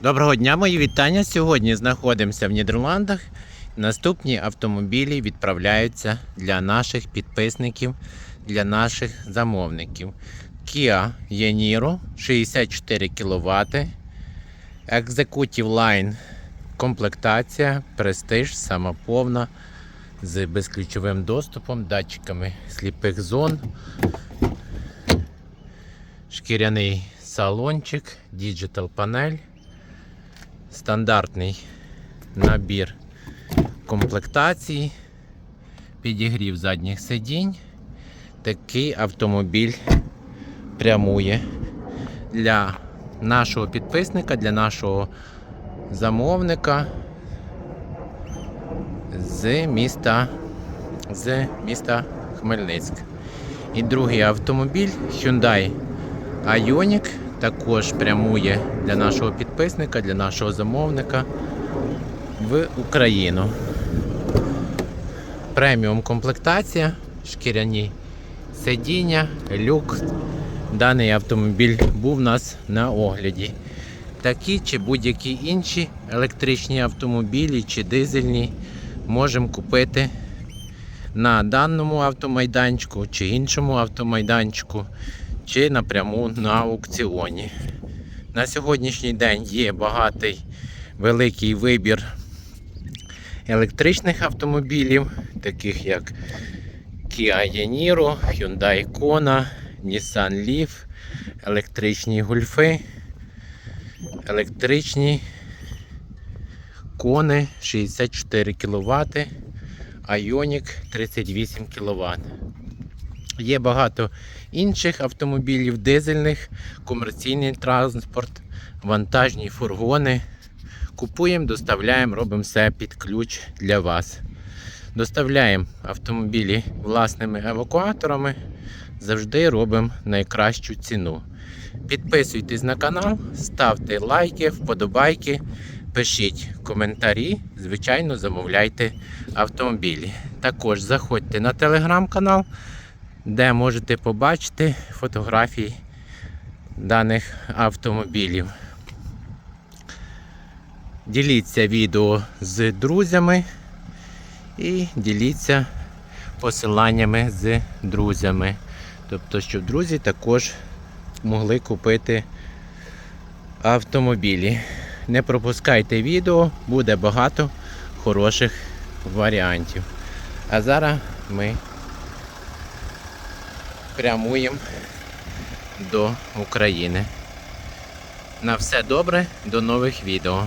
Доброго дня, мої вітання. Сьогодні знаходимося в Нідерландах. Наступні автомобілі відправляються для наших підписників, для наших замовників. Kia Yeniro 64 кВт, Executive Line комплектація, престиж, самоповна з безключовим доступом, датчиками сліпих зон, шкіряний салончик, діджитал панель стандартний набір комплектації, підігрів задніх сидінь. Такий автомобіль прямує для нашого підписника, для нашого замовника з міста, з міста Хмельницьк. І другий автомобіль Hyundai Ioniq також прямує для нашого підписника, для нашого замовника в Україну. Преміум комплектація, шкіряні сидіння, люк. Даний автомобіль був у нас на огляді. Такі чи будь-які інші електричні автомобілі чи дизельні можемо купити на даному автомайданчику чи іншому автомайданчику чи напряму на аукціоні. На сьогоднішній день є багатий великий вибір електричних автомобілів, таких як Kia Yeniro, Hyundai Kona, Nissan Leaf, електричні гольфи, електричні кони 64 кВт, Ioniq 38 кВт. Є багато інших автомобілів, дизельних, комерційний транспорт, вантажні фургони. Купуємо, доставляємо, робимо все під ключ для вас. Доставляємо автомобілі власними евакуаторами. Завжди робимо найкращу ціну. Підписуйтесь на канал, ставте лайки, вподобайки, пишіть коментарі. Звичайно, замовляйте автомобілі. Також заходьте на телеграм-канал де можете побачити фотографії даних автомобілів. Діліться відео з друзями і діліться посиланнями з друзями. Тобто, щоб друзі також могли купити автомобілі. Не пропускайте відео, буде багато хороших варіантів. А зараз ми прямуємо до України. На все добре, до нових відео.